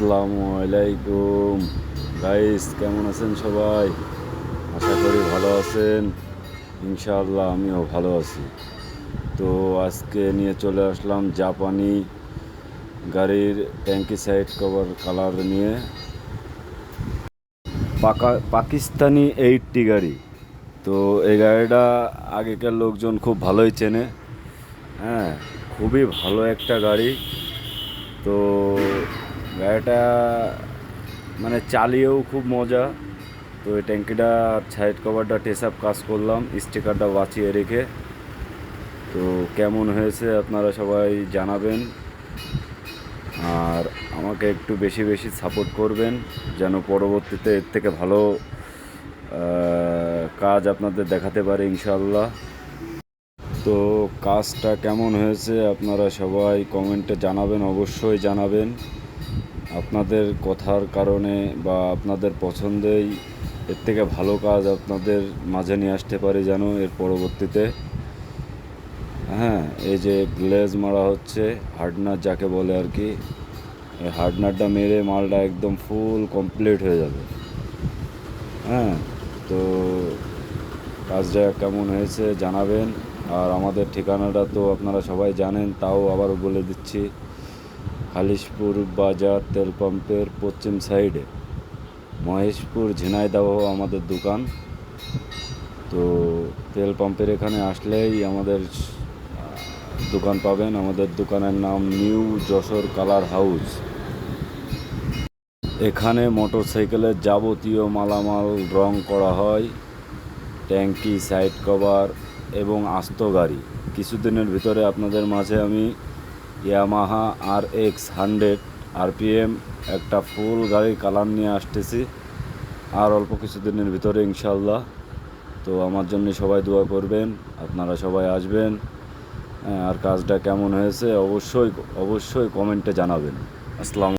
আসসালামু আলাইকুম। গাইস কেমন আছেন সবাই? আশা করি ভালো আছেন। ইনশাআল্লাহ আমিও ভালো আছি। তো আজকে নিয়ে চলে আসলাম জাপানি গাড়ির ট্যাঙ্কি সাইড কভার কালার নিয়ে। পাকা, পাকিস্তানি এইটটি গাড়ি। তো এই গাড়িটা আগেকার লোকজন খুব ভালোই চেনে। হ্যাঁ খুবই ভালো একটা গাড়ি। তো গাড়িটা মানে চালিয়েও খুব মজা। তো এই ট্যাঙ্কিটা, সাইড কভারটা, টেসআপ কাজ করলাম, স্টিকারটা বাঁচিয়ে রেখে। তো কেমন হয়েছে আপনারা সবাই জানাবেন। আর আমাকে একটু বেশি বেশি সাপোর্ট করবেন, যেন পরবর্তীতে এর থেকে ভালো কাজ আপনাদের দেখাতে পারে ইনশাল্লাহ তো কাজটা কেমন হয়েছে আপনারা সবাই কমেন্টে জানাবেন, অবশ্যই জানাবেন। আপনাদের কথার কারণে বা আপনাদের পছন্দেই এর থেকে ভালো কাজ আপনাদের মাঝে নিয়ে আসতে পারি যেন এর পরবর্তীতে। হ্যাঁ এই যে গ্লেজ মারা হচ্ছে, হার্ডনার যাকে বলে আর কি, এই হার্ডনারটা মেরে মালটা একদম ফুল কমপ্লিট হয়ে যাবে। হ্যাঁ তো কাজটা কেমন হয়েছে জানাবেন। আর আমাদের ঠিকানাটা তো আপনারা সবাই জানেন, তাও আবারও বলে দিচ্ছি। খালিশপুর বাজার তেল পাম্পের পশ্চিম সাইডে। মহেশপুর ঝিনাইদহ আমাদের দোকান। তো তেল পাম্পের এখানে আসলেই আমাদের দোকান পাবেন। আমাদের দোকানের নাম নিউ যশোর কালার হাউস। এখানে মোটর সাইকেলের যাবতীয় মালামাল রং করা হয়, ট্যাঙ্কি, সাইড কভার এবং আস্ত গাড়ি। কিছুদিনের ভিতরে আপনাদের মাঝে আমি Yamaha R X hundred RPM একটা ফুল গাড়ির কালার নিয়ে আসতেছি। আর অল্প কিছুদিনের ভিতরে ইনশাল্লাহ তো আমার জন্য সবাই দোয়া করবেন, আপনারা সবাই আসবেন। আর কাজটা কেমন হয়েছে অবশ্যই অবশ্যই কমেন্টে জানাবেন। আসসালাম